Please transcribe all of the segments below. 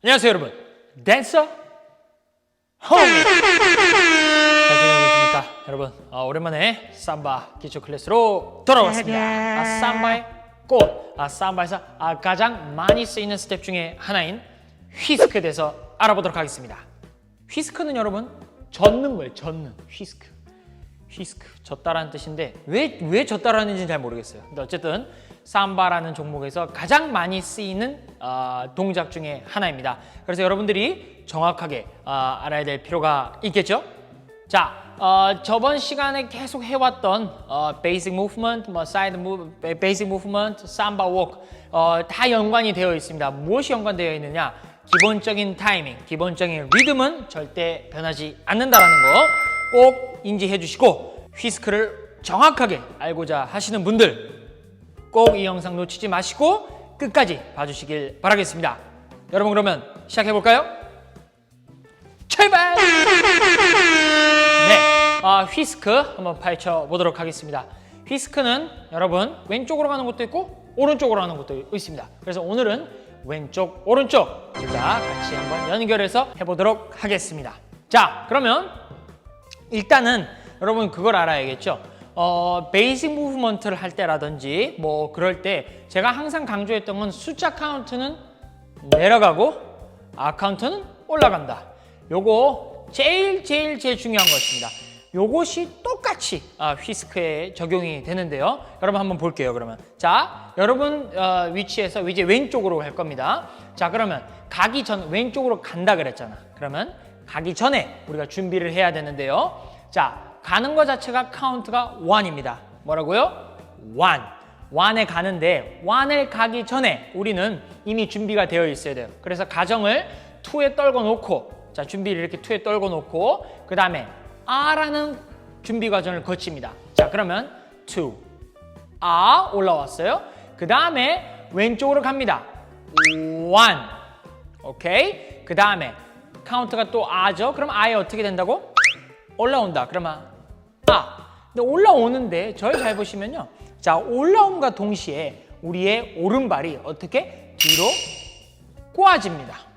안녕하세요 여러분. 댄서 홈 여러분 어, 오랜만에 삼바 기초 클래스로 돌아왔습니다. 아, 삼바의 꽃. 아, 삼바에서 아, 가장 많이 쓰이는 스텝 중에 하나인 휘스크에 대해서 알아보도록 하겠습니다. 휘스크는 여러분 젓는 거예요 젓는. 휘스크. 휘스크. 졌다라는 뜻인데 왜왜 졌다라는지는 잘 모르겠어요. 근데 어쨌든 삼바라는 종목에서 가장 많이 쓰이는 어, 동작 중에 하나입니다. 그래서 여러분들이 정확하게 어, 알아야 될 필요가 있겠죠. 자, 어, 저번 시간에 계속 해왔던 어, basic movement, 뭐 side move, basic movement, 삼바 walk 어, 다 연관이 되어 있습니다. 무엇이 연관되어 있느냐? 기본적인 타이밍, 기본적인 리듬은 절대 변하지 않는다라는 거 꼭 인지해 주시고 휘스크를 정확하게 알고자 하시는 분들 꼭 이 영상 놓치지 마시고 끝까지 봐주시길 바라겠습니다. 여러분 그러면 시작해 볼까요? 출발! 네, 아, 휘스크 한번 파헤쳐 보도록 하겠습니다. 휘스크는 여러분 왼쪽으로 가는 것도 있고 오른쪽으로 가는 것도 있습니다. 그래서 오늘은 왼쪽, 오른쪽 둘 다 같이 한번 연결해서 해보도록 하겠습니다. 자, 그러면 일단은 여러분 그걸 알아야겠죠. 어, 베이직 무브먼트를 할 때라든지 뭐 그럴 때 제가 항상 강조했던 건 숫자 카운트는 내려가고 아 카운트는 올라간다. 요거 제일 제일 제일 중요한 것입니다. 요것이 똑같이 아, 휘스크에 적용이 되는데요. 여러분 한번 볼게요. 그러면 자 여러분 어, 위치에서 이제 왼쪽으로 갈 겁니다. 자 그러면 가기 전 왼쪽으로 간다 그랬잖아. 그러면 가기 전에 우리가 준비를 해야 되는데요. 자 가는 것 자체가 카운트가 1입니다. 뭐라고요? 1. 1에 가는데 1에 가기 전에 우리는 이미 준비가 되어 있어야 돼요. 그래서 가정을 2에 떨궈 놓고 자 준비를 이렇게 2에 떨궈 놓고 그 다음에 R라는 준비 과정을 거칩니다. 자 그러면 2 R 올라왔어요. 그 다음에 왼쪽으로 갑니다. 1 오케이 그 다음에 카운트가 또 R죠. 그럼 R이 어떻게 된다고? 올라온다. 그러면 아. 근데 올라오는데 저를 잘 보시면요. 자, 올라옴과 동시에 우리의 오른발이 어떻게 뒤로 꼬아집니다.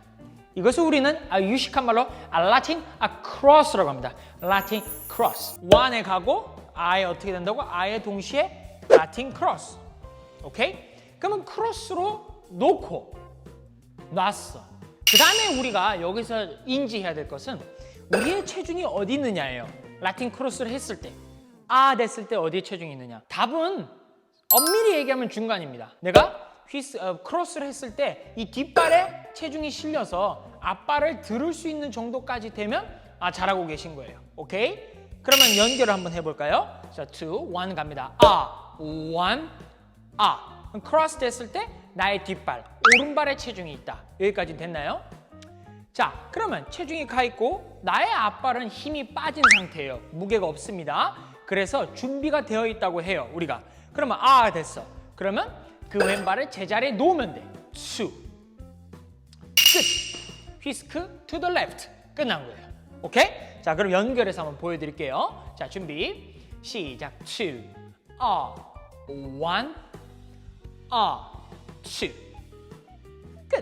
이것을 우리는 아, 유식한 말로 아, 라틴 아, 크로스라고 합니다. 라틴 크로스. 원에 가고 아예 어떻게 된다고? 아예 동시에 라틴 크로스. 오케이? 그러면 크로스로 놓고 놨어. 그 다음에 우리가 여기서 인지해야 될 것은 우리의 체중이 어디 있느냐예요. 라틴 크로스를 했을 때. 아 됐을 때 어디에 체중이 있느냐. 답은 엄밀히 얘기하면 중간입니다. 내가 휘스, 어, 크로스를 했을 때 이 뒷발에 체중이 실려서 앞발을 들을 수 있는 정도까지 되면 아 잘하고 계신 거예요. 오케이? 그러면 연결을 한번 해볼까요? 자, 2, 1 갑니다. 아, 1, 아. 크로스 됐을 때 나의 뒷발, 오른발에 체중이 있다. 여기까지 됐나요? 자, 그러면 체중이 가 있고 나의 앞발은 힘이 빠진 상태예요. 무게가 없습니다. 그래서 준비가 되어 있다고 해요, 우리가. 그러면 아, 됐어. 그러면 그 왼발을 제자리에 놓으면 돼. two. 끝. 휘스크 to the left. 끝난 거예요. 오케이? 자, 그럼 연결해서 한번 보여드릴게요. 자, 준비. 시작. two. 아, one. 아, two. 끝.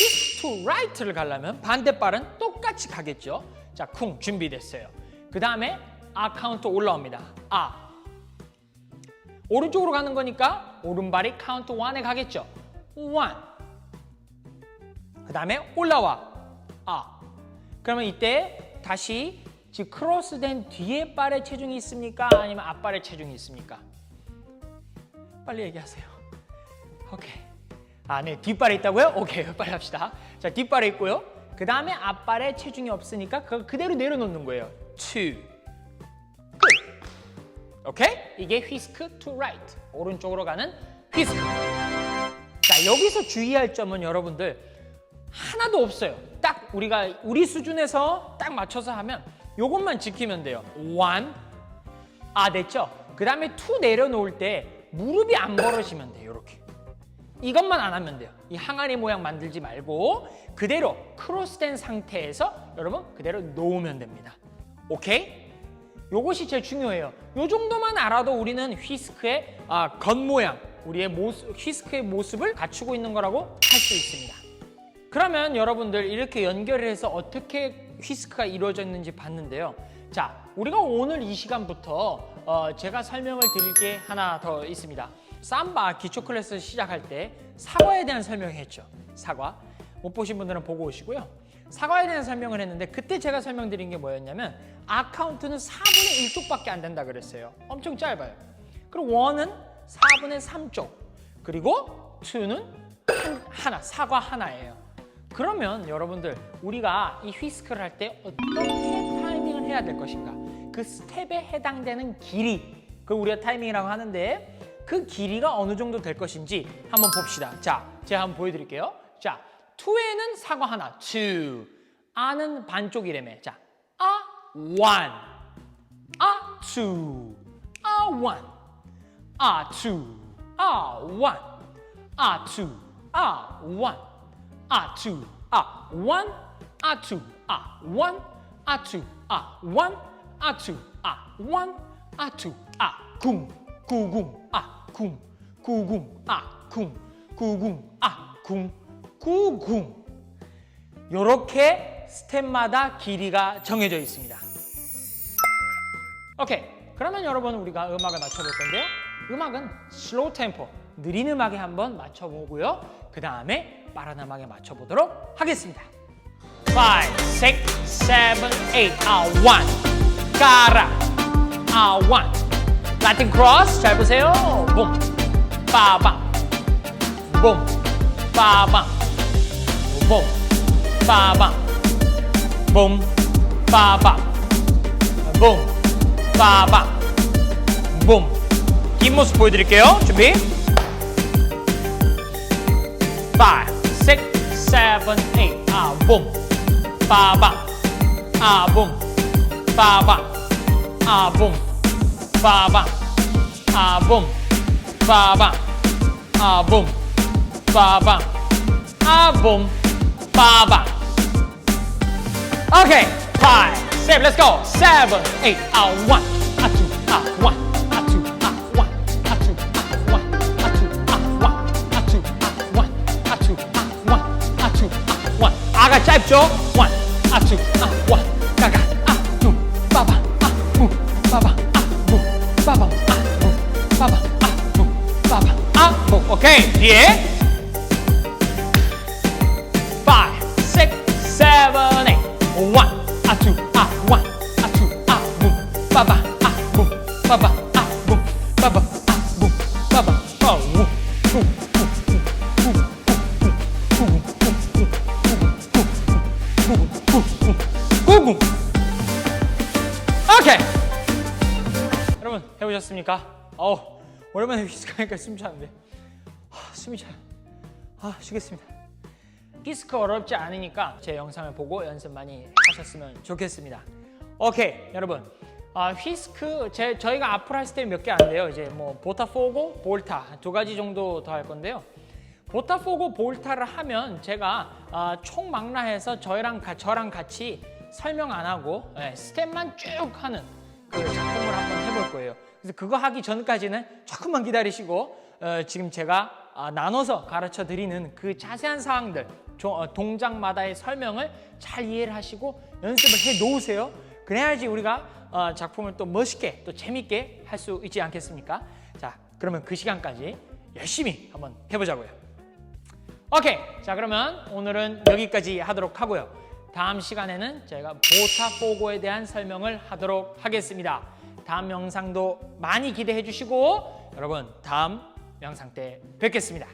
left to right를 가려면 반대발은 똑같이 가겠죠. 자, 쿵 준비됐어요. 그 다음에 아 카운트 올라옵니다. 아. 오른쪽으로 가는 거니까 오른발이 카운트 1에 가겠죠. 1. 그 다음에 올라와. 아. 그러면 이때 다시 지금 크로스된 뒤에 발에 체중이 있습니까? 아니면 앞발에 체중이 있습니까? 빨리 얘기하세요. 오케이. 아, 네. 뒷발에 있다고요? 오케이. 빨리 합시다. 자, 뒷발에 있고요. 그 다음에 앞발에 체중이 없으니까 그걸 그대로 내려놓는 거예요. two. 끝. 오케이? 이게 휘스크 to right. 오른쪽으로 가는 휘스크. 자, 여기서 주의할 점은 여러분들 하나도 없어요. 딱 우리가 우리 수준에서 딱 맞춰서 하면 요것만 지키면 돼요. one. 아, 됐죠? 그 다음에 투 내려놓을 때 무릎이 안 벌어지면 돼요. 이렇게. 이것만 안 하면 돼요. 이 항아리 모양 만들지 말고 그대로 크로스된 상태에서 여러분 그대로 놓으면 됩니다. 오케이? 요것이 제일 중요해요. 요 정도만 알아도 우리는 휘스크의 아, 겉모양, 우리의 모습, 휘스크의 모습을 갖추고 있는 거라고 할 수 있습니다. 그러면 여러분들 이렇게 연결을 해서 어떻게 휘스크가 이루어졌는지 봤는데요. 자, 우리가 오늘 이 시간부터 어, 제가 설명을 드릴 게 하나 더 있습니다. 삼바 기초 클래스 시작할 때 사과에 대한 설명을 했죠. 사과. 못 보신 분들은 보고 오시고요. 사과에 대한 설명을 했는데 그때 제가 설명드린 게 뭐였냐면 아카운트는 4분의 1쪽밖에 안 된다 그랬어요. 엄청 짧아요. 그리고 원은 4분의 3쪽. 그리고 2는 한, 하나, 사과 하나예요. 그러면 여러분들 우리가 이 휘스크를 할 때 어떻게 타이밍을 해야 될 것인가? 그 스텝에 해당되는 길이 그 우리가 타이밍이라고 하는데 그 길이가 어느 정도 될 것인지 한번 봅시다. 자, 제가 한번 보여드릴게요. 자, 2에는 사과 하나, 2. 아는 반쪽이래매. 자, 아, 1. 아, 2. 아, 1. 아, 2. 아, 1. 아, 2. 아, 1. 아, 2. 아, 1. 아, 2. 아, 1. 아, 2. 아, 1. 아, 2. 아, 1. 아, 2. 아, 궁. 구궁. 아, 궁. 구궁. 아, 궁. 구궁. 아, 궁. 구궁. 요렇게 스텝마다 길이가 정해져 있습니다. 오케이. 그러면 여러분 우리가 음악을 맞춰볼 건데요. 음악은 슬로우 템포, 느린 음악에 한번 맞춰보고요. 그 다음에 빠른 음악에 맞춰보도록 하겠습니다. 5, 6, 7, 8, 아, 1. 가라. 아, 1. 라틴 크로스 잘 보세요. 봄, 빠밤. 봄, 빠밤. 봄, 빠밤. 봄, 빠밤. 봄, 빠밤. 봄. 긴 모습 보여드릴게요. 준비. 5, 6, 7, 8. 아, 봄. 빠밤. 아, 봄. 빠밤. 아, 봄. 빠밤. 아, 봄. 빠밤. 아, 봄. 빠밤. 아, 봄. Baba. Okay, five, seven, let's go. Seven, eight, out, one, out, two, out, one. Aga type joke. One, a two, a one, gaga, a two, baba, a boom, baba, a boom, baba, a boom, baba, a boom, baba, a boom. Okay, yeah. 해보셨습니까? 어우 오랜만에 휘스크하니까 숨이 차는데 아, 숨이 차요. 아 쉬겠습니다. 디스크 어렵지 않으니까 제 영상을 보고 연습 많이 하셨으면 좋겠습니다. 오케이 여러분 아, 휘스크 제, 저희가 앞으로 할 스텝 몇개 안 돼요. 이제 뭐 보타포고, 볼타 두 가지 정도 더 할 건데요. 보타포고, 볼타를 하면 제가 아, 총망라해서 저랑 가, 저랑 같이 설명 안 하고 예, 스텝만 쭉 하는 그 작품을 한번 해볼 거예요. 그래서 그거 하기 전까지는 조금만 기다리시고 어, 지금 제가 아, 나눠서 가르쳐 드리는 그 자세한 사항들 조- 어, 동작마다의 설명을 잘 이해를 하시고 연습을 해 놓으세요. 그래야지 우리가 어, 작품을 또 멋있게 또 재밌게 할 수 있지 않겠습니까? 자, 그러면 그 시간까지 열심히 한번 해보자고요. 오케이. 자, 그러면 오늘은 여기까지 하도록 하고요. 다음 시간에는 저희가 보타포고에 대한 설명을 하도록 하겠습니다. 다음 영상도 많이 기대해 주시고 여러분 다음 영상 때 뵙겠습니다.